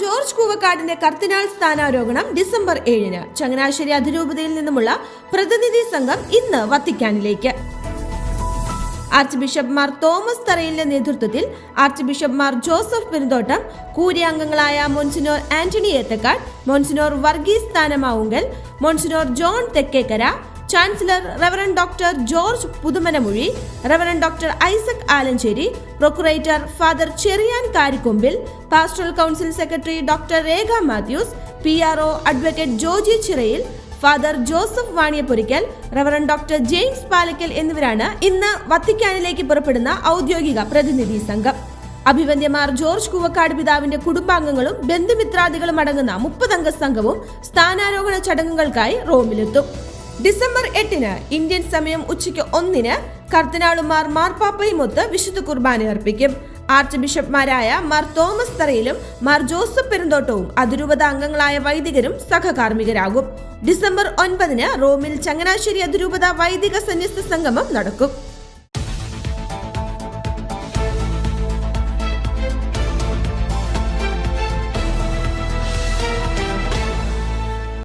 George കൂവക്കാടിന്റെ കർത്തിനാൾ സ്ഥാനാരോഹണം December ഏഴിന്. ചങ്ങനാശ്ശേരി അതിരൂപതയിൽ നിന്നുമുള്ള പ്രതിനിധി സംഘം ഇന്ന് വത്തിക്കാനിലേക്ക്. ആർച്ച് ബിഷപ്പ്മാർ തോമസ് തറയിലിന്റെ നേതൃത്വത്തിൽ ആർച്ച് ബിഷപ്പ്മാർ ജോസഫ് പെരുന്തോട്ടം കൂരി അംഗങ്ങളായ monsignor Antony Ethakkad monsignor Varghese Sthanamavunkal monsignor John Thekkekara chancellor reverend doctor George Puthumanamozhi reverend doctor Isaac Alencherry procurator father Cherian Karikombil pastoral council secretary doctor Rekha Mathews P R O advocate Joji Chirayil father Joseph Vaniyapurackal reverend doctor James Palakkal എന്നിവരാണ് ഇന്ന് വത്തിക്കാനിലേക്ക് പുറപ്പെടുന്ന ഔദ്യോഗിക പ്രതിനിധി സംഘം. അഭിവന്യമാർ George Koovakad പിതാവിന്റെ കുടുംബാംഗങ്ങളും ബന്ധുമിത്രാദികളും അടങ്ങുന്ന മുപ്പതംഗ സംഘവും സ്ഥാനാരോഹണ ചടങ്ങുകൾക്കായി റോമിലെത്തും. ഡിസംബർ എട്ടിന് ഇന്ത്യൻ സമയം ഉച്ചയ്ക്ക് ഒന്നിന് കർദിനാളുമാർ മാർപ്പാപ്പയുമൊത്ത് വിശുദ്ധ കുർബാന അർപ്പിക്കും. ആർച്ച് ബിഷപ്പ്മാരായ മാർ തോമസ് തറയിലും മാർ ജോസഫ് പെരുന്തോട്ടവും അതിരൂപത അംഗങ്ങളായ വൈദികരും സഹകാർമ്മികരാകും. ഡിസംബർ ഒൻപതിന് റോമിൽ ചങ്ങനാശ്ശേരി അതിരൂപത വൈദിക സന്യസ്ത സംഗമം നടക്കും.